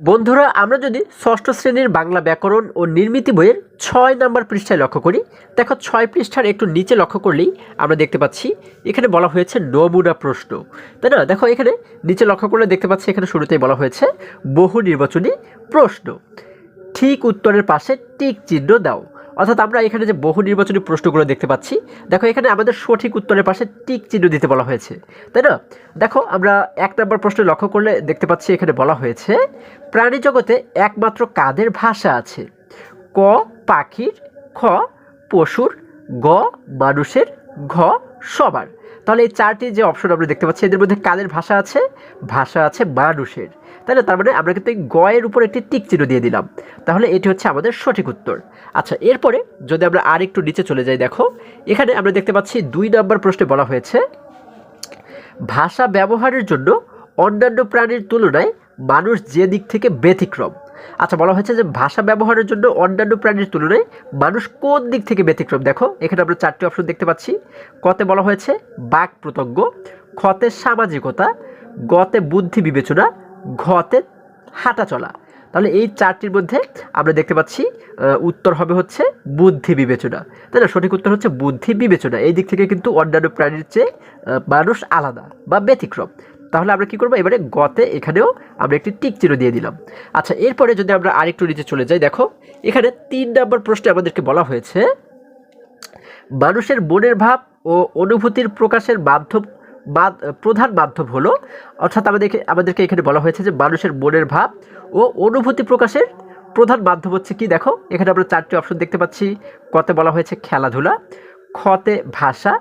বন্ধুরা, আমরা যদি ষষ্ঠ শ্রেণির বাংলা ব্যাকরণ ও নির্মিতি বইয়ের ছয় নাম্বার পৃষ্ঠায় লক্ষ্য করি, দেখো ছয় পৃষ্ঠার একটু নিচে লক্ষ্য করলেই আমরা দেখতে পাচ্ছি, এখানে বলা হয়েছে নমুনা প্রশ্ন। তাই না? দেখো এখানে নিচে লক্ষ্য করলে দেখতে পাচ্ছি এখানে শুরুতেই বলা হয়েছে, বহু নির্বাচনী প্রশ্ন। ঠিক উত্তরের পাশে টিক চিহ্ন দাও। অর্থাৎ আমরা এখানে যে বহু নির্বাচনী প্রশ্নগুলো দেখতে পাচ্ছি, দেখো এখানে আমাদের সঠিক উত্তরের পাশে টিক চিহ্ন দিতে বলা হয়েছে, তাই না? দেখো, আমরা এক নম্বর প্রশ্নে লক্ষ্য করলে দেখতে পাচ্ছি এখানে বলা হয়েছে, প্রাণী জগতে একমাত্র কাদের ভাষা আছে? ক, পাখির, খ, পশুর, গ, মানুষের, ঘ, সবার। তাহলে এই চারটি যে অপশন আমরা দেখতে পাচ্ছি, এদের মধ্যে কাদের ভাষা আছে? ভাষা আছে মানুষের। তাই না তার মানে আমরা কিন্তু এই গয়ের উপর একটি টিক চিহ্ন দিয়ে দিলাম। তাহলে এটি হচ্ছে আমাদের সঠিক উত্তর। আচ্ছা এরপরে যদি আমরা আর একটু নিচে চলে যাই, দেখো, এখানে আমরা দেখতে পাচ্ছি দুই নম্বর প্রশ্নে বলা হয়েছে, ভাষা ব্যবহারের জন্য অন্যান্য প্রাণীর তুলনায় মানুষ যে দিক থেকে ব্যতিক্রম আচ্ছা বলা হয়েছে যে ভাষা ব্যবহারের জন্য অন্যান্য প্রাণীর তুলনায় মানুষ কোন দিক থেকে ব্যতিক্রম? দেখো, এখানে আমরা চারটি অপশন দেখতে পাচ্ছি। কতে বলা হয়েছে বাক প্রতজ্ঞ খতে সামাজিকতা, গতে বুদ্ধি বিবেচনা, ঘতে হাঁটা চলা। তাহলে এই চারটির মধ্যে আমরা দেখতে পাচ্ছি উত্তর হবে হচ্ছে বুদ্ধি বিবেচনা। তাই না? সঠিক উত্তর হচ্ছে বুদ্ধি বিবেচনা। এই দিক থেকে কিন্তু অন্যান্য প্রাণীর চেয়ে মানুষ আলাদা বা ব্যতিক্রম। তাহলে আমরা কি করব? এবারে গতে এখানেও আমরা একটি টিক চিহ্ন দিয়ে দিলাম। আচ্ছা এরপরে যদি আমরা আরেকটু নিচে চলে যাই, দেখো, এখানে তিন নম্বর প্রশ্নে আমাদেরকে বলা হয়েছে, মানুষের মনের ভাব ও অনুভূতির প্রকাশের মাধ্যম প্রধান মাধ্যম হলো, অর্থাৎ আমাদেরকে আমাদেরকে এখানে বলা হয়েছে যে মানুষের মনের ভাব ও অনুভূতি প্রকাশের প্রধান মাধ্যম হচ্ছে কি? দেখো, এখানে আমরা চারটি অপশন দেখতে পাচ্ছি। কতে বলা হয়েছে খেলাধুলা খতে ভাষা,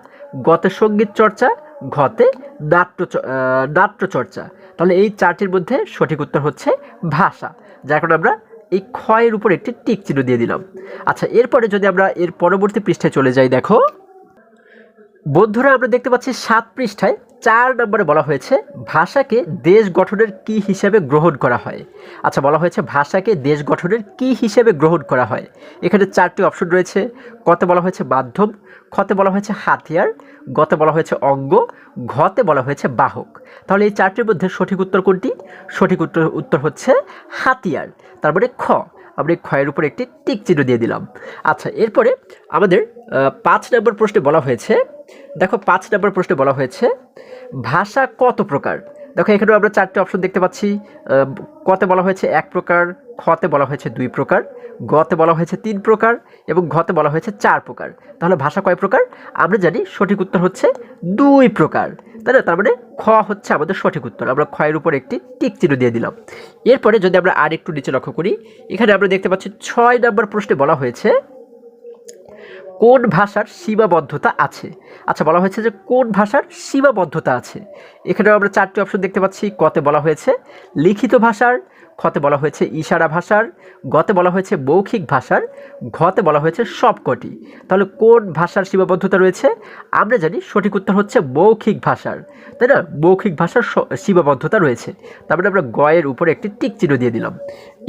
গতে সংগীত চর্চা ঘতে নাট্য চ- আহ, চর্চা। তাহলে এই চারটির মধ্যে সঠিক উত্তর হচ্ছে ভাষা যার কারণে আমরা এই ক্ষয়ের উপর একটি টিক চিহ্ন দিয়ে দিলাম। আচ্ছা এরপরে যদি আমরা এর পরবর্তী পৃষ্ঠায় চলে যাই দেখো। বন্ধুরা আমরা দেখতে পাচ্ছি সাত পৃষ্ঠায় চার নম্বরে বলা হয়েছে ভাষাকে দেশ গঠনের কি হিসেবে গ্রহণ করা হয়। আচ্ছা বলা হয়েছে ভাষাকে দেশ গঠনের কি হিসেবে গ্রহণ করা হয়। এখানে চারটি অপশন রয়েছে। কতে বলা হয়েছে মাধ্যম খতে বলা হয়েছে হাতিয়ার গতে বলা হয়েছে অঙ্গ ঘতে বলা হয়েছে বাহক। তাহলে এই চারটির মধ্যে সঠিক উত্তর কোনটি? সঠিক উত্তর উত্তর হচ্ছে হাতিয়ার, তারপরে খ। আমরা এই ক্ষয়ের উপর একটি টিক চিহ্ন দিয়ে দিলাম। আচ্ছা এরপরে আমাদের পাঁচ নম্বর প্রশ্নে বলা হয়েছে, দেখো পাঁচ নম্বর প্রশ্নে বলা হয়েছে, ভাষা কত প্রকার? দেখো, এখানেও আমরা চারটে অপশন দেখতে পাচ্ছি। কতে বলা হয়েছে এক প্রকার, খতে বলা হয়েছে দুই প্রকার, গতে বলা হয়েছে তিন প্রকার এবং ঘতে বলা হয়েছে চার প্রকার। তাহলে ভাষা কয় প্রকার? আমরা জানি সঠিক উত্তর হচ্ছে দুই প্রকার। তাই না? তার মানে খ হচ্ছে আমাদের সঠিক উত্তর। আমরা ক্ষয়ের উপর একটি টিক চিহ্ন দিয়ে দিলাম। এরপরে যদি আমরা আর একটু নিচে লক্ষ্য করি, এখানে আমরা দেখতে পাচ্ছি ছয় নম্বর প্রশ্নে বলা হয়েছে কোন ভাষার সীমাবদ্ধতা আছে। আচ্ছা বলা হয়েছে যে কোন ভাষার সীমাবদ্ধতা আছে। এখানেও আমরা চারটি অপশন দেখতে পাচ্ছি। কতে বলা হয়েছে, লিখিত ভাষার খতে বলা হয়েছে ইশারা ভাষার, গতে বলা হয়েছে মৌখিক ভাষার, ঘতে বলা হয়েছে সবকটি। তাহলে কোন ভাষার সীমাবদ্ধতা রয়েছে? আমরা জানি সঠিক উত্তর হচ্ছে মৌখিক ভাষার। তাই না? মৌখিক ভাষার সীমাবদ্ধতা রয়েছে। তারপরে আমরা গয়ের উপরে একটি টিক চিহ্ন দিয়ে দিলাম।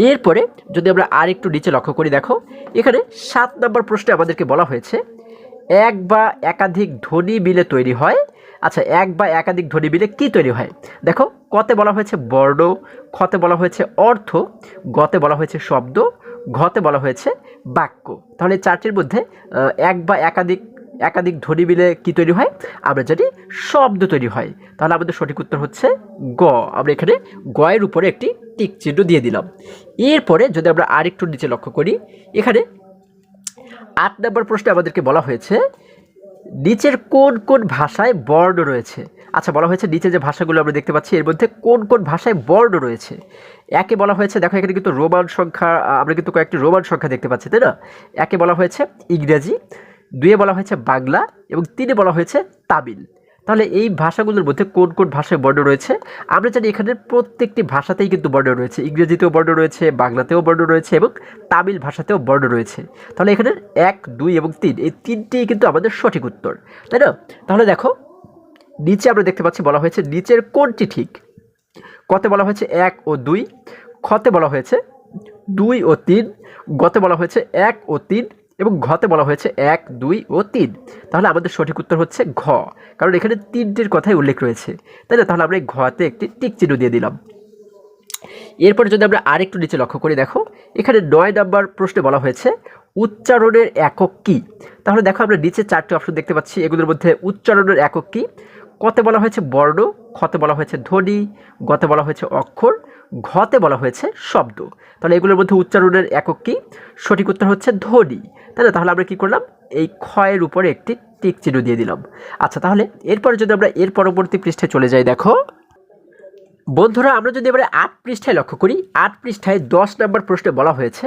এরপরে যদি আমরা আর একটু নিচে লক্ষ্য করি, দেখো, এখানে সাত নম্বর প্রশ্নে আমাদেরকে বলা হয়েছে, এক বা একাধিক ধ্বনি মিলে তৈরি হয়। আচ্ছা এক বা একাধিক ধ্বনি মিলে কি তৈরি হয়? দেখো কতে বলা হয়েছে বর্ণ, খতে বলা হয়েছে অর্থ, গতে বলা হয়েছে শব্দ, ঘতে বলা হয়েছে বাক্য। তাহলে চারটির মধ্যে এক বা একাধিক একাধিক ধ্বনি মিলে কি তৈরি হয়? আমরা জানি শব্দ তৈরি হয়, তাহলে আমাদের সঠিক উত্তর হচ্ছে গ। আমরা এখানে গয়ের উপরে একটি টিক চিহ্ন দিয়ে দিলাম। এরপরে যদি আমরা আরেকটু নিচে লক্ষ্য করি, এখানে আট নম্বর প্রশ্নে আমাদেরকে বলা হয়েছে, নিচের কোন কোন ভাষায় বর্ণ রয়েছে? আচ্ছা বলা হয়েছে নিচে যে ভাষাগুলো আমরা দেখতে পাচ্ছি, এর মধ্যে কোন কোন ভাষায় বর্ণ রয়েছে? একে বলা হয়েছে, দেখো, এখানে কিন্তু রোমান সংখ্যা আমরা কিন্তু কয়েকটি রোমান সংখ্যা দেখতে পাচ্ছি, তাই না? একে বলা হয়েছে ইংরেজি, দুয়ে বলা হয়েছে বাংলা, এবং তিনে বলা হয়েছে তামিল। তাহলে এই ভাষাগুলোর মধ্যে কোন কোন ভাষায় বর্ণ রয়েছে? আমরা জানি এখানে প্রত্যেকটি ভাষাতেই কিন্তু বর্ণ রয়েছে। ইংরেজিতেও বর্ণ রয়েছে, বাংলাতেও বর্ণ রয়েছে, এবং তামিল ভাষাতেও বর্ণ রয়েছে। তাহলে এখানে এক, দুই, এবং তিন, এই তিনটেই কিন্তু আমাদের সঠিক উত্তর, তাই না? তাহলে দেখো নিচে আমরা দেখতে পাচ্ছি বলা হয়েছে নিচের কোনটি ঠিক? কতে বলা হয়েছে এক ও দুই, খতে বলা হয়েছে দুই ও তিন, গতে বলা হয়েছে এক ও তিন এবং ঘতে বলা হয়েছে এক, দুই ও তিন। তাহলে আমাদের সঠিক উত্তর হচ্ছে ঘ, কারণ এখানে তিনটির কথাই উল্লেখ রয়েছে। তাই না? তাহলে আমরা এই ঘতে একটি টিক চিহ্ন দিয়ে দিলাম। এরপরে যদি আমরা আরেকটু নিচে লক্ষ্য করি, দেখো, এখানে নয় নাম্বার প্রশ্নে বলা হয়েছে উচ্চারণের একক কি? তাহলে দেখো আমরা নিচে চারটি অপশন দেখতে পাচ্ছি। এগুলোর মধ্যে উচ্চারণের একক কি? কতে বলা হয়েছে বর্ণ, খতে বলা হয়েছে ধ্বনি, গতে বলা হয়েছে অক্ষর, ঘতে বলা হয়েছে শব্দ। তাহলে এগুলোর মধ্যে উচ্চারণের একক কি? সঠিক উত্তর হচ্ছে ধ্বনি। তাই না? তাহলে আমরা কী করলাম? এই ক্ষয়ের উপরে একটি টিক চিহ্ন দিয়ে দিলাম। আচ্ছা তাহলে এরপরে যদি আমরা এর পরবর্তী পৃষ্ঠে চলে যাই, দেখো। বন্ধুরা, আমরা যদি এবারে আট পৃষ্ঠায় লক্ষ্য করি, আট পৃষ্ঠায় দশ নম্বর প্রশ্নে বলা হয়েছে,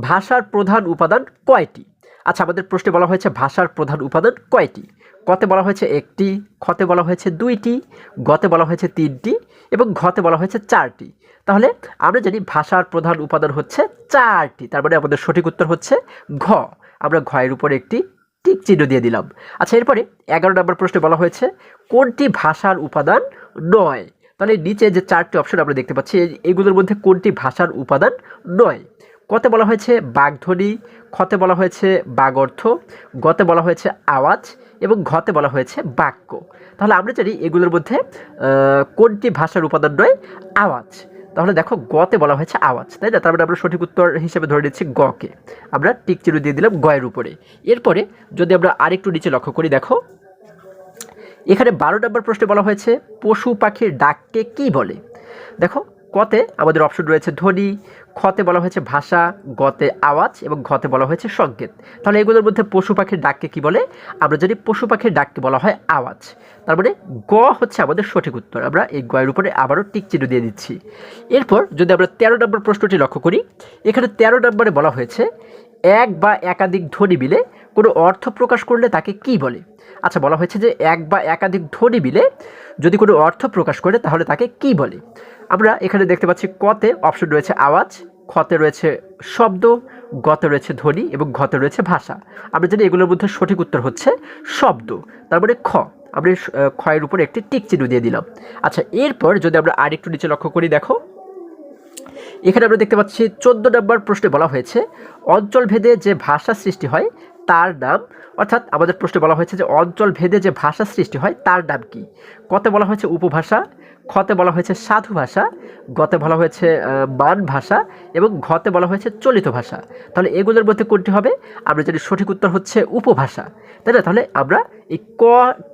ভাষার প্রধান উপাদান কয়টি? আচ্ছা আমাদের প্রশ্নে বলা হয়েছে ভাষার প্রধান উপাদান কয়টি? কতে বলা হয়েছে একটি, খতে বলা হয়েছে দুইটি, গতে বলা হয়েছে তিনটি এবং ঘতে বলা হয়েছে চারটি। তাহলে আমরা জানি ভাষার প্রধান উপাদান হচ্ছে চারটি, তার মানে আমাদের সঠিক উত্তর হচ্ছে ঘ। আমরা ঘয়ের উপর একটি টিক চিহ্ন দিয়ে দিলাম। আচ্ছা এরপরে এগারো নম্বর প্রশ্নে বলা হয়েছে কোনটি ভাষার উপাদান নয়? তাহলে নিচে যে চারটি অপশন আমরা দেখতে পাচ্ছি, এগুলোর মধ্যে কোনটি ভাষার উপাদান নয়? কতে বলা হয়েছে বাগধ্বনি খতে বলা হয়েছে বাগর্থ, গতে বলা হয়েছে আওয়াজ এবং ঘতে বলা হয়েছে বাক্য। তাহলে আমরা জানি এগুলোর মধ্যে কোনটি ভাষার উপাদান নয়? আওয়াজ। তাহলে দেখো গতে বলা হয়েছে আওয়াজ, তাই না? তার মানে আমরা সঠিক উত্তর হিসেবে ধরে নিচ্ছি গকে। আমরা টিক চিহ্ন দিয়ে দিলাম গয়ের উপরে। এরপরে যদি আমরা আরেকটু নিচে লক্ষ্য করি, দেখো। এখানে বারো নম্বর প্রশ্নে বলা হয়েছে, পশু পাখির ডাককে কি বলে? দেখো কতে আমাদের অপশন রয়েছে ধ্বনি খতে বলা হয়েছে ভাষা, গতে আওয়াজ এবং ঘতে বলা হয়েছে সংকেত। তাহলে এগুলোর মধ্যে পশু পাখির ডাককে কি বলে? আমরা জানি পশু পাখির ডাককে বলা হয় আওয়াজ, তার মানে গ হচ্ছে আমাদের সঠিক উত্তর। আমরা এই গয়ের উপরে আবারও টিক চিহ্ন দিয়ে দিচ্ছি। এরপর যদি আমরা তেরো নম্বর প্রশ্নটি লক্ষ্য করি, এখানে তেরো নম্বরে বলা হয়েছে, এক বা একাধিক ধ্বনি মিলে কোনো অর্থ প্রকাশ করলে তাকে কি বলে? আচ্ছা বলা হয়েছে যে এক বা একাধিক ধ্বনি মিলে যদি কোনো অর্থ প্রকাশ করে তাহলে তাকে কি বলে? আমরা এখানে দেখতে পাচ্ছি কতে অপশন রয়েছে আওয়াজ, খতে রয়েছে শব্দ, গতে রয়েছে ধ্বনি এবং ঘতে রয়েছে ভাষা। আমরা জানি এগুলোর মধ্যে সঠিক উত্তর হচ্ছে শব্দ, তার মানে খ। আমরা ক্ষয়ের উপর একটি টিক চিহ্ন দিয়ে দিলাম। আচ্ছা এরপর যদি আমরা আরেকটু নিচে লক্ষ্য করি, দেখো। এখানে আমরা দেখতে পাচ্ছি চোদ্দ নম্বর প্রশ্নে বলা হয়েছে, অঞ্চলভেদে যে ভাষা সৃষ্টি হয় তার নাম? অর্থাৎ আমাদের প্রশ্নে বলা হয়েছে যে অঞ্চল ভেদে যে ভাষা সৃষ্টি হয়, তার নাম কি? কতে বলা হয়েছে উপভাষা, খতে বলা হয়েছে সাধু ভাষা, গতে বলা হয়েছে মান ভাষা এবং ঘতে বলা হয়েছে চলিত ভাষা। তাহলে এগুলোর মধ্যে কোনটি হবে? আমরা জানি সঠিক উত্তর হচ্ছে উপভাষা। তাই না? তাহলে আমরা এই ক,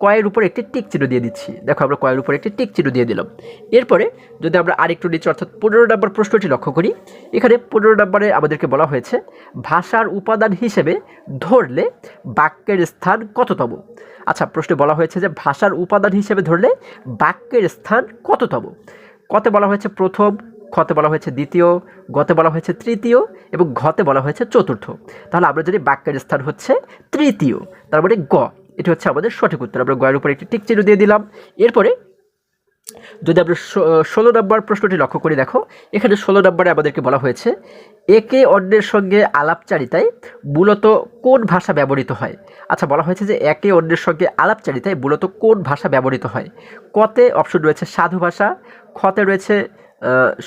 কয়ের উপর একটি টিক চিহ্ন দিয়ে দিচ্ছি। দেখো আমরা কয়ের উপর একটি টিক চিহ্ন দিয়ে দিলাম। এরপরে যদি আমরা আরেকটু নিচে, অর্থাৎ পনেরো নম্বর প্রশ্নটি লক্ষ্য করি, এখানে পনেরো নম্বরে আমাদেরকে বলা হয়েছে, ভাষার উপাদান হিসেবে ধরলে বাক্যের স্থান কততম? আচ্ছা প্রশ্নে বলা হয়েছে যে ভাষার উপাদান হিসেবে ধরলে বাক্যের স্থান কততম? কতে বলা হয়েছে প্রথম, খতে বলা হয়েছে দ্বিতীয়, গতে বলা হয়েছে তৃতীয় এবং ঘতে বলা হয়েছে চতুর্থ। তাহলে আমরা যদি বাক্যের স্থান হচ্ছে তৃতীয়, তার মানে গ। এটি হচ্ছে আমাদের সঠিক উত্তর। আমরা গয়ের উপরে একটি টিক চিহ্ন দিয়ে দিলাম। এরপরে যদি আমরা ষোলো নম্বর প্রশ্নটি লক্ষ্য করে, দেখো, এখানে ষোলো নম্বরে আমাদেরকে বলা হয়েছে, একে অন্যের সঙ্গে আলাপচারিতায় মূলত কোন ভাষা ব্যবহৃত হয়? আচ্ছা বলা হয়েছে যে একে অন্যের সঙ্গে আলাপচারিতায় মূলত কোন ভাষা ব্যবহৃত হয়? কতে অপশন রয়েছে সাধু ভাষা, খতে রয়েছে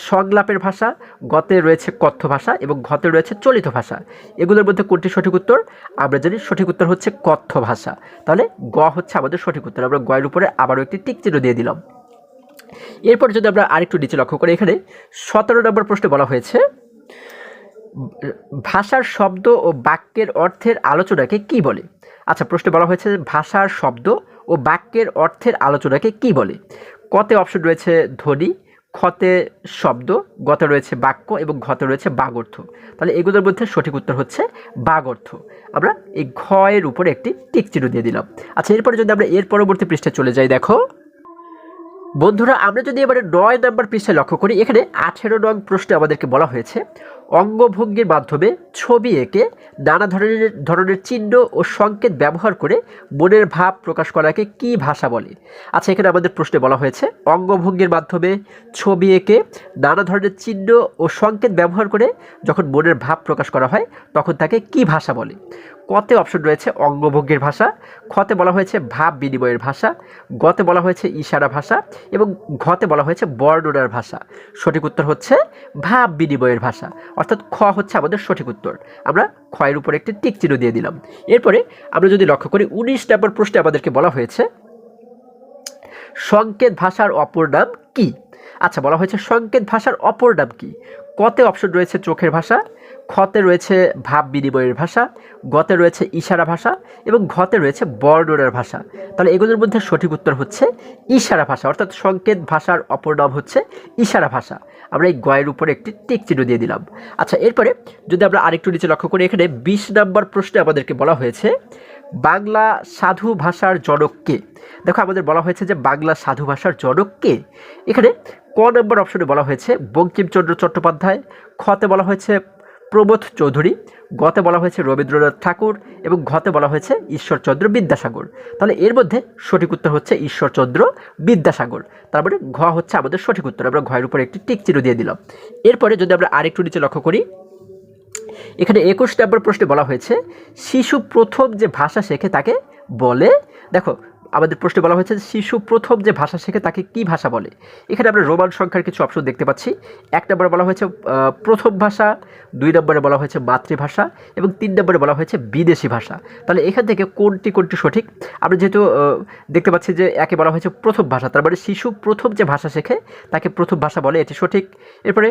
সংলাপের ভাষা, গতে রয়েছে কথ্য ভাষা এবং ঘতে রয়েছে চলিত ভাষা। এগুলোর মধ্যে কোনটি সঠিক উত্তর? আমরা জানি সঠিক উত্তর হচ্ছে কথ্য ভাষা। তাহলে গ হচ্ছে আমাদের সঠিক উত্তর। আমরা গয়ের উপরে আবারও একটি টিক চিহ্ন দিয়ে দিলাম। এরপর যদি আমরা আরেকটু নিচে লক্ষ্য করি এখানে, সতেরো নম্বর প্রশ্নে বলা হয়েছে, ভাষার শব্দ ও বাক্যের অর্থের আলোচনাকে কি বলে? আচ্ছা প্রশ্নে বলা হয়েছে ভাষার শব্দ ও বাক্যের অর্থের আলোচনাকে কি বলে? কতে অপশন রয়েছে ধ্বনি খতে শব্দ, গত রয়েছে বাক্য এবং ঘতে রয়েছে বাগর্থ। তাহলে এগুলোর মধ্যে সঠিক উত্তর হচ্ছে বাগর্থ। আমরা এই ঘয়ের উপরে একটি টিক চিহ্ন দিয়ে দিলাম। আচ্ছা এরপরে যদি আমরা এর পরবর্তী পৃষ্ঠে চলে যাই, দেখো। বন্ধুরা, আমরা যদি এবারে নয় নম্বর পৃষ্ঠায় লক্ষ্য করি, এখানে আঠেরো নং প্রশ্নে আমাদেরকে বলা হয়েছে অঙ্গভঙ্গির মাধ্যমে ছবি এঁকে নানা ধরনের ধরনের চিহ্ন ও সংকেত ব্যবহার করে মনের ভাব প্রকাশ করাকে কি ভাষা বলে? আচ্ছা এখানে আমাদের প্রশ্নে বলা হয়েছে, অঙ্গভঙ্গির মাধ্যমে ছবি এঁকে নানা ধরনের চিহ্ন ও সংকেত ব্যবহার করে যখন মনের ভাব প্রকাশ করা হয়, তখন তাকে কি ভাষা বলে? কতে অপশন রয়েছে অঙ্গভঙ্গির ভাষা, খতে বলা হয়েছে ভাব বিনিময়ের ভাষা, গতে বলা হয়েছে ইশারা ভাষা এবং ঘতে বলা হয়েছে বর্ণনার ভাষা। সঠিক উত্তর হচ্ছে ভাব বিনিময়ের ভাষা। অর্থাৎ খ হচ্ছে আমাদের সঠিক উত্তর। আমরা ক্ষয়ের উপর একটি টিক চিহ্ন দিয়ে দিলাম। এরপরে আমরা যদি লক্ষ্য করি উনিশ নম্বর প্রশ্নে আমাদেরকে বলা হয়েছে, সংকেত ভাষার অপর নাম কি? আচ্ছা বলা হয়েছে সংকেত ভাষার অপর নাম কি? কতে অপশন রয়েছে চোখের ভাষা খতে রয়েছে ভাব বিনিময়ের ভাষা, গতে রয়েছে ইশারা ভাষা এবং ঘতে রয়েছে বর্ণনার ভাষা। তাহলে এগুলোর মধ্যে সঠিক উত্তর হচ্ছে ইশারা ভাষা, অর্থাৎ সংকেত ভাষার অপর নাম হচ্ছে ইশারা ভাষা। আমরা এই গয়ের উপরে একটি টিক চিহ্ন দিয়ে দিলাম। আচ্ছা এরপরে যদি আমরা আরেকটু নিচে লক্ষ্য করি, এখানে বিশ নম্বর প্রশ্নে আমাদেরকে বলা হয়েছে, বাংলা সাধু ভাষার জনককে দেখো, আমাদের বলা হয়েছে যে বাংলা সাধু ভাষার জনককে এখানে ক নম্বর অপশনে বলা হয়েছে বঙ্কিমচন্দ্র চট্টোপাধ্যায় খতে বলা হয়েছে প্রবোধ চৌধুরী, গতে বলা হয়েছে রবীন্দ্রনাথ ঠাকুর এবং ঘতে বলা হয়েছে ঈশ্বরচন্দ্র বিদ্যাসাগর। তাহলে এর মধ্যে সঠিক উত্তর হচ্ছে ঈশ্বরচন্দ্র বিদ্যাসাগর। তার মানে ঘ হচ্ছে আমাদের সঠিক উত্তর। আমরা ঘয়ের উপর একটি টিক দিয়ে দিলাম। এরপরে যদি আমরা আরেকটু নিচে লক্ষ্য করি, এখানে একুশ নম্বর প্রশ্নে বলা হয়েছে, শিশু প্রথম যে ভাষা শেখে তাকে বলে, দেখো আমাদের প্রশ্নে বলা হয়েছে শিশু প্রথম যে ভাষা শেখে তাকে কি ভাষা বলে? এখানে আমরা রোমান সংখ্যার কিছু অপশন দেখতে পাচ্ছি। এক নম্বরে বলা হয়েছে প্রথম ভাষা, দুই নম্বরে বলা হয়েছে মাতৃভাষা এবং তিন নম্বরে বলা হয়েছে বিদেশি ভাষা। তাহলে এখান থেকে কোনটি কোনটি সঠিক? আমরা যেহেতু দেখতে পাচ্ছি যে একে বলা হয়েছে প্রথম ভাষা, তার মানে শিশু প্রথম যে ভাষা শেখে তাকে প্রথম ভাষা বলে, এটি সঠিক। এরপরে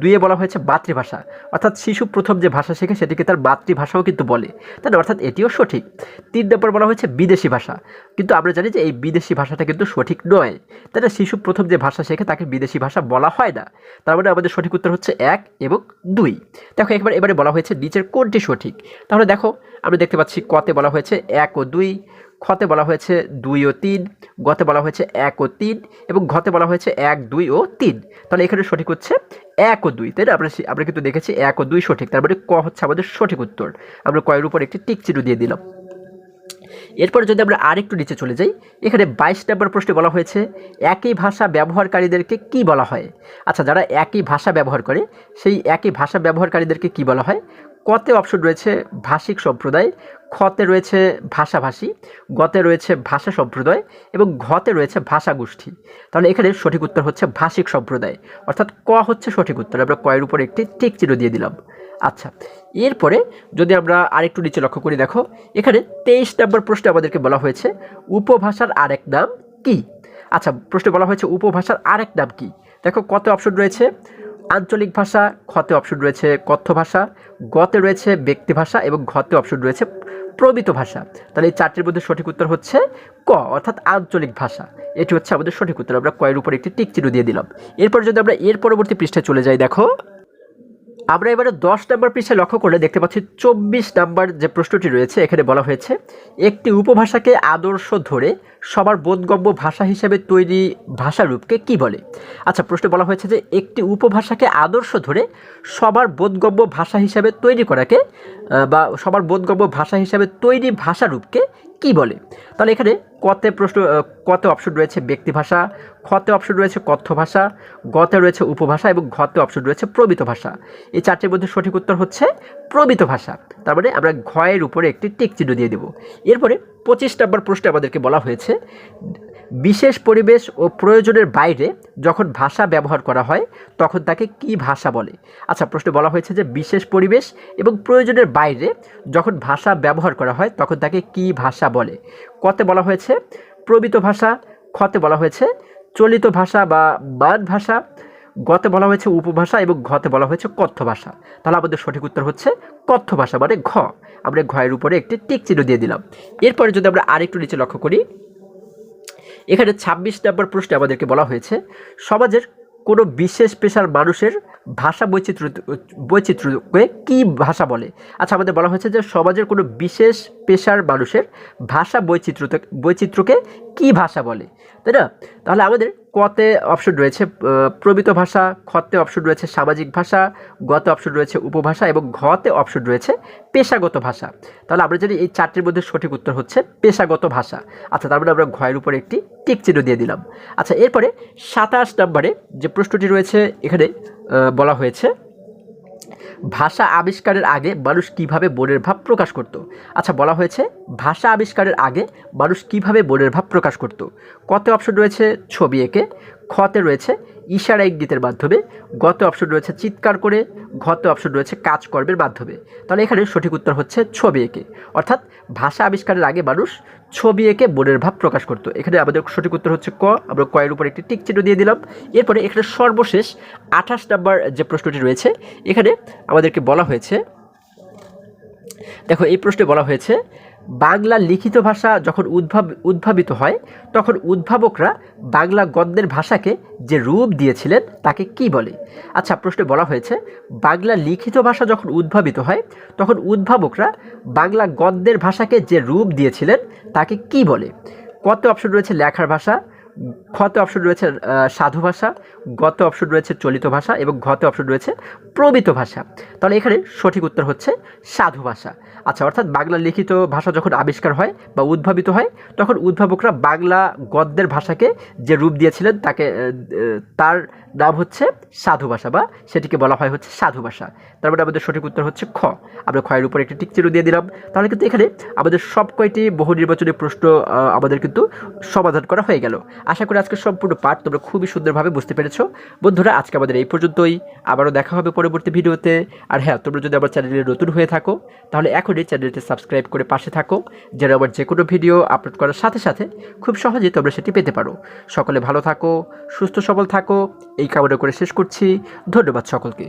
দুইয়ে বলা হয়েছে মাতৃভাষা, অর্থাৎ শিশু প্রথম যে ভাষা শেখে সেটিকে তার মাতৃভাষাও কিন্তু বলে। না? অর্থাৎ এটিও সঠিক। তিন নম্বর বলা হয়েছে বিদেশি ভাষা, কিন্তু আমরা জানি যে এই বিদেশি ভাষাটা কিন্তু সঠিক নয়। তাই না? শিশু প্রথম যে ভাষা শেখে তাকে বিদেশি ভাষা বলা হয় না। তার মানে আমাদের সঠিক উত্তর হচ্ছে এক এবং দুই। দেখো একবার এবারে বলা হয়েছে নিচের কোনটি সঠিক? তাহলে দেখো, আমরা দেখতে পাচ্ছি কতে বলা হয়েছে এক ও দুই, খতে বলা হয়েছে দুই ও তিন, গতে বলা হয়েছে এক ও তিন এবং ঘতে বলা হয়েছে এক, দুই ও তিন। তাহলে এখানে সঠিক হচ্ছে এক ও দুই, তাই না? আমরা আমরা কিন্তু দেখেছি এক ও দুই সঠিক। তার মানে ক হচ্ছে আমাদের সঠিক উত্তর। আমরা কয়ের উপর একটি টিক দিয়ে দিলাম। এরপরে যদি আমরা আরেকটু নিচে চলে যাই, এখানে বাইশ নম্বর প্রশ্নে বলা হয়েছে, একই ভাষা ব্যবহারকারীদেরকে কি বলা হয়? আচ্ছা যারা একই ভাষা ব্যবহার করে, সেই একই ভাষা ব্যবহারকারীদেরকে কি বলা হয়? কতে অপশন রয়েছে ভাষিক সম্প্রদায়, খতে রয়েছে ভাষাভাষী, গতে রয়েছে ভাষা সম্প্রদায় এবং ঘতে রয়েছে ভাষা গোষ্ঠী তাহলে এখানে সঠিক উত্তর হচ্ছে ভাষিক সম্প্রদায়। অর্থাৎ ক হচ্ছে সঠিক উত্তর। আমরা কয়ের উপর একটি টিক চিহ্ন দিয়ে দিলাম। আচ্ছা এরপরে যদি আমরা আরেকটু নিচে লক্ষ্য করি, দেখো, এখানে তেইশ নম্বর প্রশ্নে আমাদেরকে বলা হয়েছে, উপভাষার আরেক নাম কি? আচ্ছা প্রশ্নে বলা হয়েছে উপভাষার আরেক নাম কি? দেখো, কত অপশন রয়েছে? আঞ্চলিক ভাষা খতে অপশন রয়েছে কথ্য ভাষা, গতে রয়েছে ব্যক্তি ভাষা এবং ঘতে অপশন রয়েছে প্রমিত ভাষা। তাহলে এই চারটির মধ্যে সঠিক উত্তর হচ্ছে ক, অর্থাৎ আঞ্চলিক ভাষা। এটি হচ্ছে আমাদের সঠিক উত্তর। আমরা কয়ের উপর একটি টিক দিয়ে দিলাম। এরপর যদি আমরা এর পরবর্তী পৃষ্ঠায় চলে যাই, দেখো আমরা এবারে দশ নম্বর পৃষ্ঠায় লক্ষ্য করলে দেখতে পাচ্ছি চব্বিশ নাম্বার যে প্রশ্নটি রয়েছে, এখানে বলা হয়েছে, একটি উপভাষাকে আদর্শ ধরে সবার বোধগম্য ভাষা হিসেবে তৈরি ভাষারূপকে কি বলে? আচ্ছা প্রশ্নে বলা হয়েছে যে একটি উপভাষাকে আদর্শ ধরে সবার বোধগম্য ভাষা হিসাবে তৈরি করাকে বা সবার বোধগম্য ভাষা হিসাবে তৈরি ভাষারূপকে কি বলে? তাহলে এখানে কতে প্রশ্ন কতে অপশন রয়েছে ব্যক্তি ভাষা খতে অপশন রয়েছে কথ্য ভাষা গতে রয়েছে উপভাষা এবং ঘতে অপশন রয়েছে প্রমিত ভাষা এই চারটির মধ্যে সঠিক উত্তর হচ্ছে প্রমিত ভাষা। তার মানে আমরা ঘয়ের উপরে একটি টিক চিহ্ন দিয়ে দেব। এরপরে পঁচিশ নম্বর প্রশ্নে আমাদেরকে বলা হয়েছে, বিশেষ পরিবেশ ও প্রয়োজনের বাইরে যখন ভাষা ব্যবহার করা হয়, তখন তাকে কি ভাষা বলে? আচ্ছা প্রশ্নে বলা হয়েছে যে বিশেষ পরিবেশ এবং প্রয়োজনের বাইরে যখন ভাষা ব্যবহার করা হয়, তখন তাকে কি ভাষা বলে? কতে বলা হয়েছে, প্রমিত ভাষা, খতে বলা হয়েছে, চলিত ভাষা বা মান ভাষা গতে বলা হয়েছে উপভাষা এবং ঘতে বলা হয়েছে কথ্য ভাষা তাহলে আমাদের সঠিক উত্তর হচ্ছে কথ্য ভাষা মানে ঘ। আমরা ঘয়ের উপরে একটি টিক চিহ্ন দিয়ে দিলাম। এরপরে যদি আমরা আরেকটু নিচে লক্ষ্য করি, এখানে ছাব্বিশ নম্বর প্রশ্নে আমাদেরকে বলা হয়েছে, সমাজের কোনো বিশেষ পেশার মানুষের ভাষা বৈচিত্র্য, বৈচিত্র্যকে কি ভাষা বলে? আচ্ছা আমাদের বলা হয়েছে যে সমাজের কোনো বিশেষ পেশার মানুষের ভাষা বৈচিত্র্য বৈচিত্র্যকে কি ভাষা বলে? তাই না? তাহলে আমাদের কতে অপশন রয়েছে প্রবিত ভাষা, খতে অপশন রয়েছে সামাজিক ভাষা, গতে অপশন রয়েছে উপভাষা এবং ঘতে অপশন রয়েছে পেশাগত ভাষা। তাহলে আমরা জানি এই চারটির মধ্যে সঠিক উত্তর হচ্ছে পেশাগত ভাষা। আচ্ছা তার মানে আমরা ঘয়ের উপরে একটি টিক চিহ্ন দিয়ে দিলাম। আচ্ছা এরপরে সাতাশ নম্বরে যে প্রশ্নটি রয়েছে, এখানে বলা হয়েছে ভাষা আবিষ্কারের আগে মানুষ কীভাবে মনের ভাব প্রকাশ করত? আচ্ছা বলা হয়েছে, ভাষা আবিষ্কারের আগে মানুষ কীভাবে মনের ভাব প্রকাশ করত? কত অপশন রয়েছে ছবি এঁকে, খতে রয়েছে ইশারা ইঙ্গিতের মাধ্যমে গত অপশন রয়েছে চিৎকার করে, ঘত অপশন রয়েছে কাজকর্মের মাধ্যমে। তাহলে এখানে সঠিক উত্তর হচ্ছে ছবি এঁকে। অর্থাৎ ভাষা আবিষ্কারের আগে মানুষ ছবি এঁকে মনের ভাব প্রকাশ করতো। এখানে আমাদের সঠিক উত্তর হচ্ছে ক, আমরা কয়ের উপর একটি টিক চিহ্ন দিয়ে দিলাম। এরপরে এখানে সর্বশেষ আঠাশ নাম্বার যে প্রশ্নটি রয়েছে, এখানে আমাদেরকে বলা হয়েছে, দেখো এই প্রশ্নে বলা হয়েছে বাংলা লিখিত ভাষা যখন উদ্ভাব, উদ্ভাবিত হয়, তখন উদ্ভাবকরা বাংলা গদ্যের ভাষাকে যে রূপ দিয়েছিলেন তাকে কি বলে? আচ্ছা প্রশ্নে বলা হয়েছে, বাংলা লিখিত ভাষা যখন উদ্ভাবিত হয়, তখন উদ্ভাবকরা বাংলা গদ্যের ভাষাকে যে রূপ দিয়েছিলেন তাকে কি বলে? কত অপশন রয়েছে লেখার ভাষা খতে অপশন রয়েছে সাধু ভাষা, গত অপশন রয়েছে চলিত ভাষা এবং ঘতে অপশন রয়েছে প্রমিত ভাষা। তাহলে এখানে সঠিক উত্তর হচ্ছে সাধু ভাষা। আচ্ছা অর্থাৎ বাংলা লিখিত ভাষা যখন আবিষ্কার হয় বা উদ্ভাবিত হয়, তখন উদ্ভাবকরা বাংলা গদ্যের ভাষাকে যে রূপ দিয়েছিলেন, তাকে তার নাম হচ্ছে সাধু ভাষা বা সেটিকে বলা হয় হচ্ছে সাধু ভাষা। তার মানে আমাদের সঠিক উত্তর হচ্ছে খ। আমরা খয়ের উপর একটি টিক চিহ্ন দিয়ে দিলাম। তাহলে কিন্তু এখানে আমাদের সব কয়টি বহু নির্বাচনী প্রশ্ন আমাদের কিন্তু সমাধান করা হয়ে গেল। আশা করি আজকে সম্পূর্ণ পাঠ তোমরা খুবই সুন্দরভাবে বুঝতে পেরেছ। বন্ধুরা, আজকে আমাদের এই পর্যন্তই। আবারও দেখা হবে পরবর্তী ভিডিওতে। আর হ্যাঁ তোমরা যদি আমার চ্যানেলে নতুন হয়ে থাকো, তাহলে এখনই চ্যানেলটি সাবস্ক্রাইব করে পাশে থাকো। যেন আমার যে কোনো ভিডিও আপলোড করার সাথে সাথে খুব সহজেই তোমরা সেটি পেতে পারো। সকলে ভালো থাকো, সুস্থ সবল থাকো। এই কামনা করে শেষ করছি। ধন্যবাদ সকলকে।